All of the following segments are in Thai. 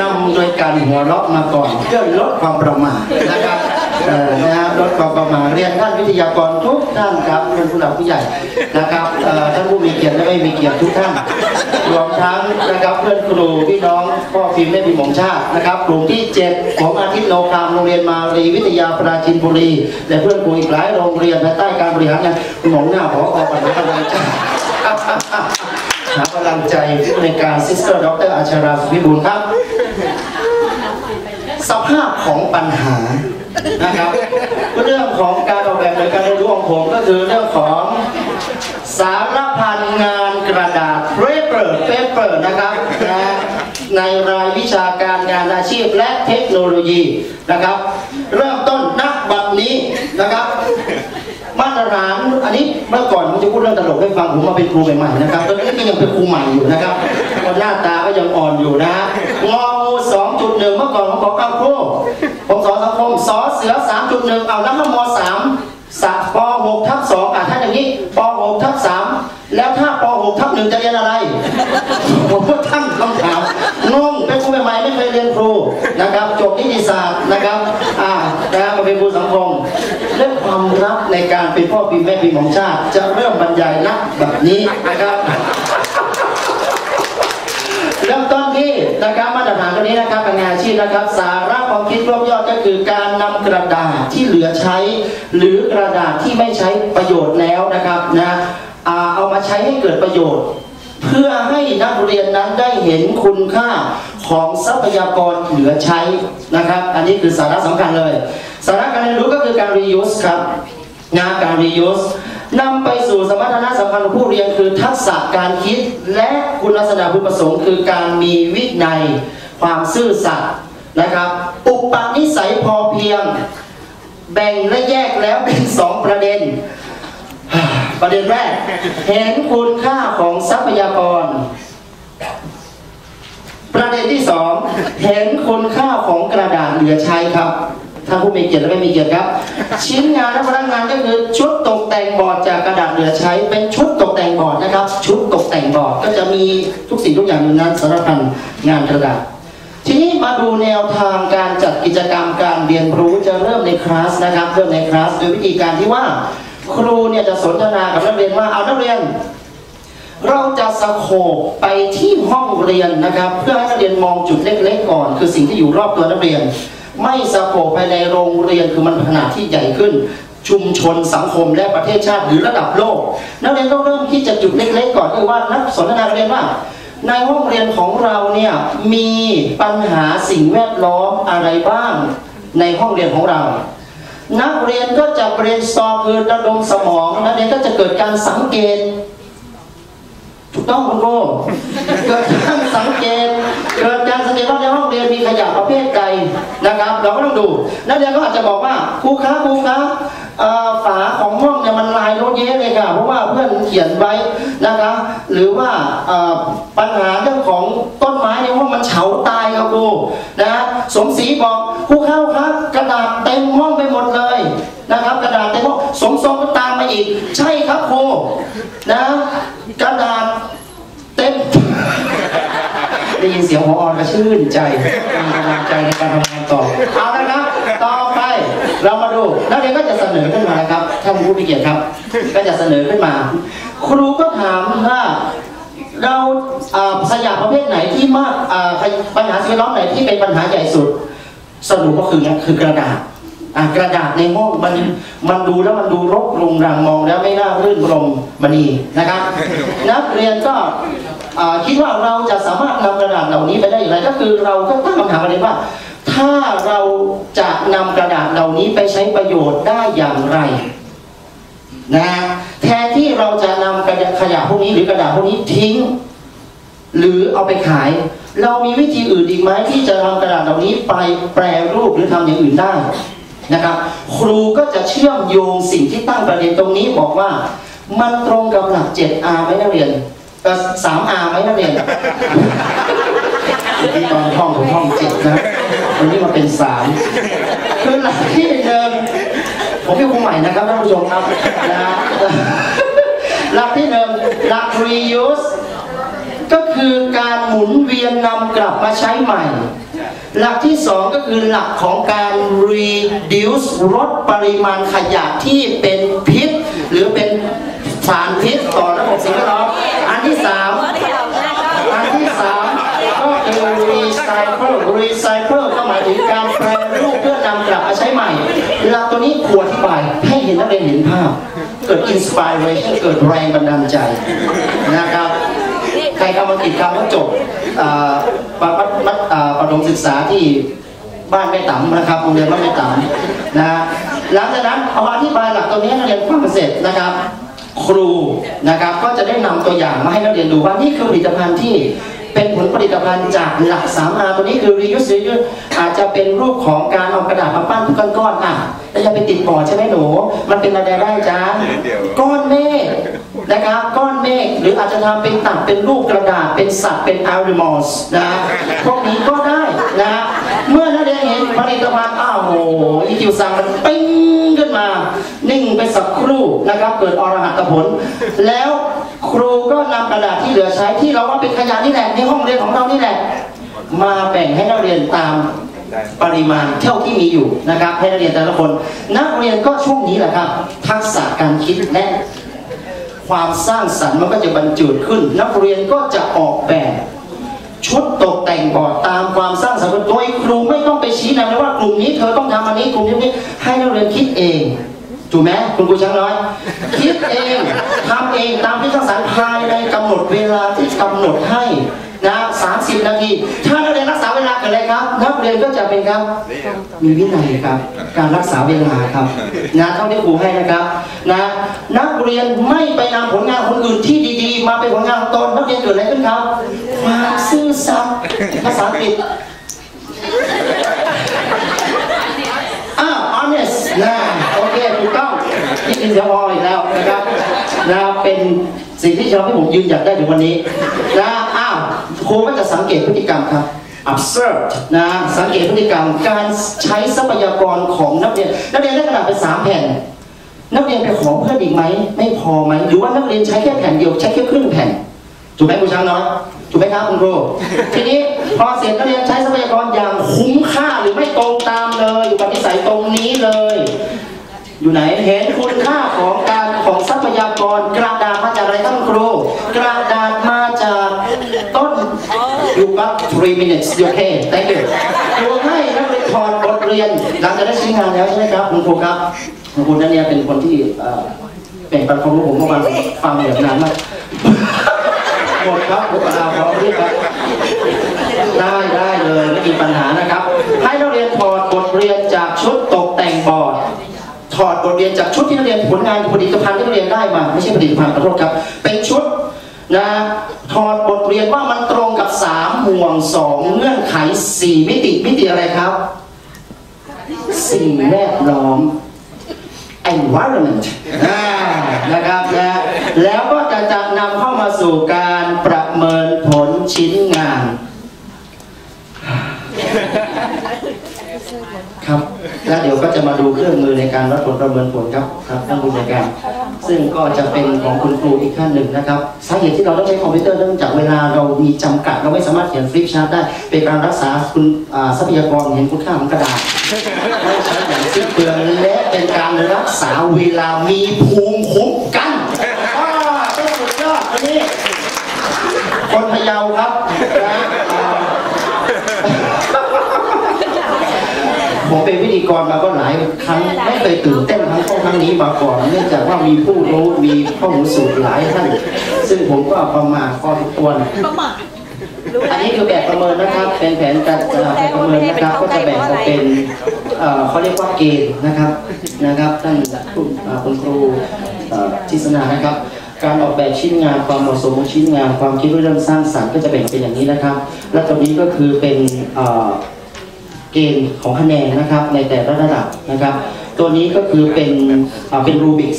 นำโดยการหัวเราะมาก่อนเพื่อลดความประมาทนะครับเอ่อนะฮะลดความประมาทเรียนท่านวิทยากรทุกท่านครับเป็นผู้หลักผู้ใหญ่นะครับเอ่อท่านผู้มีเกียรติและไม่มีเกียรติทุกท่านรวมทั้งนะครับเพื่อนครูพี่น้องพ่อพิมพ์แม่พิมพ์ของชาตินะครับกลุ่มที่เจ็ดของอาทิตย์โลคามโรงเรียนมารีวิทยาปราจินบุรีและเพื่อนครูอีกหลายโรงเรียนภายใต้การบริหารงานหมองหน้าพอปัญหากำลังใจ หากำลังใจในการซิสเตอร์ด็อกเตอร์อาชาราสุพิบูลครับ สภาพของปัญหานะครับเรื่องของการออกแบบโดยการเรียนรู้ของผมก็คือเรื่องของสารพันงานกระดาษ paper paper นะครับนะในรายวิชาการงานอาชีพและเทคโนโลยีนะครับ เริ่มต้นนักบัดนี้นะครับ มาตรฐานอันนี้เมื่อก่อนผมจะพูดเรื่องตลกให้ฟังผมมาเป็นครูใหม่ๆนะครับตอนนี้ก็ยังเป็นครูใหม่อยู่นะครับคนหน้าตาก็ยังอ่อนอยู่นะฮะงองูสองจุดหนึ่งเมื่อก่อนผมบอกเอาครูผมสอนสังคมสอเสือสามจุดหนึ่งเอาแล้วมสามสักปหกทับสองอะถ้าอย่างนี้ปหกทับสามแล้วถ้าปหกทับหนึ่งจะเรียนอะไรผมก็ตั้งคำถามงงเป็นครูใหม่ๆไม่เคยเรียนครูนะครับจบนิติศาสตร์ พิมพ์ของชาติ จะเริ่มบรรยายนักแบบนี้นะครับเริ่มต้นที่นะครับมาตรฐานตัวนี้นะครับเป็นงานอาชีพนะครับ สาระความคิดรวบยอดก็คือการนำกระดาษที่เหลือใช้ หรือกระดาษที่ไม่ใช้ประโยชน์แล้วนะครับนะเอามาใช้ให้เกิดประโยชน์ เพื่อให้นักเรียนนั้นได้เห็นคุณค่าของทรัพยากรเหลือใช้นะครับ อันนี้คือสาระสำคัญเลย สาระการเรียนรู้ก็คือการ reuse ครับ นะการ reuse นำไปสู่สมรรถนะสำคัญของผู้เรียนคือทักษะการคิด และคุณลักษณะพึงประสงค์ คือการมีวินัย ความซื่อสัตย์นะครับ อุปนิสัยพอเพียง แบ่งและแยกแล้วเป็นสองประเด็น ประเด็นแรก เห็นคุณค่าของทรัพยากร ประเด็นที่สองเห็นคุณค่าของกระดาษเหลือใช้ครับ ท่านผู้มีเกียรติและไม่มีเกียรติครับ ชิ้นงานและพนักงานก็คือชุดตกแต่งบอร์ดจากกระดาษเหลือใช้เป็นชุดตกแต่งบอร์ดนะครับ ชุดตกแต่งบอร์ดก็จะมีทุกสิ่งทุกอย่างอยู่นั้นสารพันงานกระดาษทีนี้มาดูแนวทางการจัดกิจกรรมการเรียนรู้จะเริ่มในคลาสนะครับเริ่มในคลาสโดยวิธีการที่ว่า ครูเนี่ยจะสนทนากับนักเรียนว่าเอานักเรียน เราจะสโคบไปที่ห้องเรียนนะครับ เพื่อให้นักเรียนมองจุดเล็กๆก่อน คือสิ่งที่อยู่รอบตัวนักเรียน ไม่สโคบภายในโรงเรียนคือมันขนาดที่ใหญ่ขึ้น ชุมชนสังคมและประเทศชาติหรือระดับโลก นักเรียนต้องเริ่มคิดจากจุดเล็กๆก่อนคือว่านักสนทนาเรียนว่าในห้องเรียนของเราเนี่ยมีปัญหาสิ่งแวดล้อมอะไรบ้าง ในห้องเรียนของเรา นักเรียนก็จะเรียนสอบคือระดมสมองนักเรียนก็จะเกิดการสังเกต ถูกต้องคุณโก้เกิดการสังเกต ขยะประเภทใดนะครับ เราก็ต้องดู นักเรียนก็อาจจะบอกว่าครูคะครูคะฝาของห้องเนี่ยมันลายโน้เยอะเลยค่ะ เพราะว่าเพื่อนเขียนไว้นะคะหรือว่าปัญหาเรื่องของต้นไม้ในห้องมันเฉาตายครับครูนะสมศรีบอกครูเข้าครับกระดาษเต็มห้องไปหมดเลยนะครับ กระดาษเต็มห้องสมทรงก็ตามมาอีก ใช่ครับครูนะกระดาษ เต็ม ได้ยินเสียงหัวอ่อนก็ชื่นใจมีกำลังใจในการทำงานต่อเอาละครับ ต่อไปเรามาดูนักเรียนก็จะเสนอขึ้นมานะครับท่านผู้มีเกียรติครับ ก็จะเสนอขึ้นมา ครูก็ถามว่าเราอ่าขยะประเภทไหนที่มากอ่าปัญหาสิ่งแวดล้อมไหนที่เป็นปัญหาใหญ่สุด สรุปก็คือคือกระดาษอะกระดาษในห้องมันมันดูแล้วมันดูรกรุงรังมองแล้วไม่น่ารื่นรมมณีนะครับ นักเรียนก็ คิดว่าเราจะสามารถนำกระดาษเหล่านี้ไปได้อย่างไร ก็คือเราก็ตั้งคำถามอะไรว่า ถ้าเราจะนำกระดาษเหล่านี้ไปใช้ประโยชน์ได้อย่างไรนะแทนที่เราจะนำกระดาษขยะพวกนี้หรือกระดาษพวกนี้ทิ้ง หรือเอาไปขาย เรามีวิธีอื่นอีกไหมที่จะทำกระดาษเหล่านี้ไปแปรรูปหรือทำอย่างอื่นได้นะครับ ครูก็จะเชื่อมโยงสิ่งที่ตั้งประเด็นตรงนี้บอกว่า มันตรงกับหลัก 7R ไหมนักเรียน เอ่อ 3R ไหมนักเรียนที่ตอนท่องผมท่องเจ็ดนะวันนี้มาเป็นสามคือหลักที่หนึ่งผมเป็นครูใหม่นะครับท่านผู้ชมครับนะหลักที่หนึ่งหลัก reuse ก็คือการหมุนเวียนนำกลับมาใช้ใหม่ หลักที่สองก็คือหลักของการ reduce ลดปริมาณขยะที่เป็นพิษ หรือเป็นสารพิษต่อระบบสิ่งแวดล้อมอันที่สาม อันที่สามก็คือ recycle recycle ก็หมายถึงการแปรรูปเพื่อนำกลับมาใช้ใหม่ หลักตัว นี้ควรอธิบายให้เห็นนักเรียนเห็นภาพ เกิด inspiration เกิดแรงบันดาลใจนะครับใครทำมากิจกรรมก็จบประประประอ่าประถมศึกษาที่บ้านแม่ต๋ำนะครับโรงเรียนบ้านแม่ต๋ำนะหลังจากนั้นพออธิบายหลักตัวนี้นักเรียนฟังเสร็จนะครับ ครูนะครับก็จะได้นำตัวอย่างมาให้นักเรียนดูว่านี่คือผลิตภัณฑ์ที่ เป็นผลผลิตภัณฑ์จากหลัก 3R ตัวนี้คือ reuse reuse อาจจะเป็นรูปของการเอากระดาษมาปั้นเป็นก้อนๆอะแล้วจะไปติดบอร์ดใช่ไหมหนู มันเป็นอะไรได้จ้าก้อนเมฆนะครับก้อนเมฆหรืออาจจะทำเป็นตัดเป็นรูปกระดาษเป็นสัตว์เป็นอาริมอสนะพวกนี้ก็ได้นะเมื่อนักเรียนเห็นผลิตภัณฑ์อ้าวโหอีคิวซังมันปิ้งขึ้นมา นิ่งไปสักครู่นะครับเกิดอรหัตผลแล้วครูก็ นำกระดาษที่เหลือใช้ที่เราว่าเป็นขยะนี่แหละในห้องเรียนของเรานี่แหละ มาแบ่งให้นักเรียนตามปริมาณเท่าที่มีอยู่นะครับ ให้นักเรียนแต่ละคน นักเรียนก็ช่วงนี้แหละครับ ทักษะการคิดและความสร้างสรรค์มันก็จะบรรจุขึ้น นักเรียนก็จะออกแบบชุดตกแต่งบอร์ดตามความสร้างสรรค์โดยครูไม่ต้องไปชี้นำเลยว่ากลุ่มนี้เธอต้องทำอันนี้กลุ่มนี้ให้นักเรียนคิดเองถูกไหมคุณครูช้างน้อย คิดเอง ทำเองตามที่สร้างสรรค์ภายในกำหนดเวลาที่กำหนดให้นะ30นาที ถ้านักเรียนรักษาเวลาเกิดอะไรครับ นักเรียนก็จะเป็นครับ มีวินัยครับ การรักษาเวลาครับ นะเท่าที่ครูให้นะครับ นะ นักเรียนไม่ไปนำผลงานคนอื่นที่ดีๆ มาเป็นผลงานของตน นักเรียนเกิดอะไรขึ้นครับความซื่อสัตย์ภาษาอังกฤษอ้าว honest นะโอเคถูกต้องนี่กินเสียงออีกแล้วนะครับนะเป็น สิ่งที่ทำให้ผมยืนหยัดได้ถึงวันนี้นะอ้าวครูก็จะสังเกตพฤติกรรมครับ observe นะสังเกตพฤติกรรมการใช้ทรัพยากรของนักเรียน นักเรียนได้กระดาษไปสามแผ่น นักเรียนไปขอเพิ่มอีกไหม ไม่พอไหม หรือว่านักเรียนใช้แค่แผ่นเดียวใช้แค่ครึ่งแผ่นถูกไหมคุณช้างน้อยถูกไหมครับคุณครูทีนี้พอเสร็จนักเรียนใช้ทรัพยากรอย่างคุ้มค่าหรือไม่ตรงตามเลย อยู่กับนิสัยตรงนี้เลย อยู่ไหนเห็นคุณค่าของการของทรัพยากรกระดาษมาจากอะไรท่านครู กระดาษมาจากต้น อยู่กับ three minutes โอเค thank you ครูให้นักเรียนถอดบทเรียน หลังจากได้ใช้งานแล้วใช่ไหมครับคุณครูครับคุณครูนันเนี่ยเป็นคนที่เอ่อเป็นปันความรู้ผมเมื่อวานผมฟังแบบนานมากหมดครับผมเอาพร้อมที่ครับได้ได้เลยไม่มีปัญหานะครับ ให้นักเรียนถอดบทเรียนจากชุดตกแต่งบอร์ดถอดบทเรียนจากชุดที่นักเรียนผลงานผลิตภัณฑ์ที่นักเรียนได้มา ไม่ใช่ผลิตภัณฑ์ขอโทษครับ เป็นชุด นะถอดบทเรียนว่ามันตรงกับสามห่วงสองเงื่อนไขสี่มิติมิติอะไรครับ สิ่งแวดล้อม environment นะครับนะแล้วก็จะจะนำเข้ามาสู่การประเมินผลชิ้นงาน ครับ แล้วเดี๋ยวก็จะมาดูเครื่องมือในการวัดผลประเมินผลครับครับท่านผู้ในวยการซึ่งก็จะเป็นของคุณครูอีกท่านหนึ่งนะครับสาเหตุที่เราต้องใช้คอมพิวเตอร์เนื่องจากเวลาเรามีจำกัด เราไม่สามารถเขียนฟลิปชาร์ตได้ เป็นการรักษาคุณทรัพยากรเห็นคุณค่าของกระดาษไม่ใช้อย่างสิ้นเปลืองและเป็นการรักษาเวลามีภูมิคุ้มกันอ่าต้องสุดยอดอันนี้คนพะเยาครับนะอ่า ผมเป็นพิธีกรมาก็หลายครั้งไม่เคยตื่นเต้นทั้งครั้งครั้งนี้มาก่อนเนื่องจากว่ามีผู้รู้มีข้อมูลสูตรหลายท่านซึ่งผมก็ประมาทพอสมควรอันนี้คือแบบประเมินนะครับ เป็นแผนการเอ่อแบบประเมินนะครับ ก็จะแบ่งออกเป็นเอ่อเขาเรียกว่าเกณฑ์นะครับนะครับท่านผู้อ่าคุณครูเอ่อทิศนานะครับ การออกแบบชิ้นงานความเหมาะสมของชิ้นงานความคิดเรื่องสร้างสรรค์ก็จะแบ่งเป็นอย่างนี้นะครับ และตรงนี้ก็คือเป็น เกณฑ์ของคะแนนนะครับในแต่ละระดับนะครับ ตัวนี้ก็คือเป็นเป็นรูบิก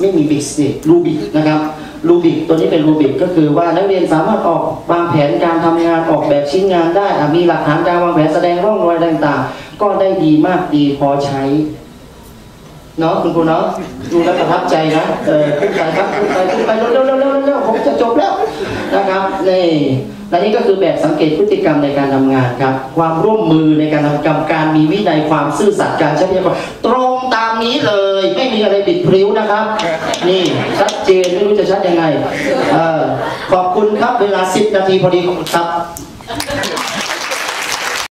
ไม่มีบิกสิรูบิกนะครับรูบิกตัวนี้เป็นรูบิกก็คือว่านักเรียนสามารถออกวางแผนการทำงานออกแบบชิ้นงานได้มีหลักฐานการวางแผนแสดงร่องรอยต่างๆ ก็ได้ดีมากดีพอใช้เนาะคุณครูเนาะดูแล้วประทับใจนะเออขึ้นไปครับขึ้นไปขึ้นไปเร็วๆเร็วๆเร็วๆผมจะจบแล้วนะครับนี่ และนี่ก็คือแบบสังเกตพฤติกรรมในการทำงานครับ ความร่วมมือในการทำกรรมการมีวินัยความซื่อสัตย์การใช้พยากรตรงตามนี้เลย ไม่มีอะไรบิดพริ้วนะครับ นี่ชัดเจนไม่รู้จะชัดยังไงเออขอบคุณครับเวลา 10 นาทีพอดีครับ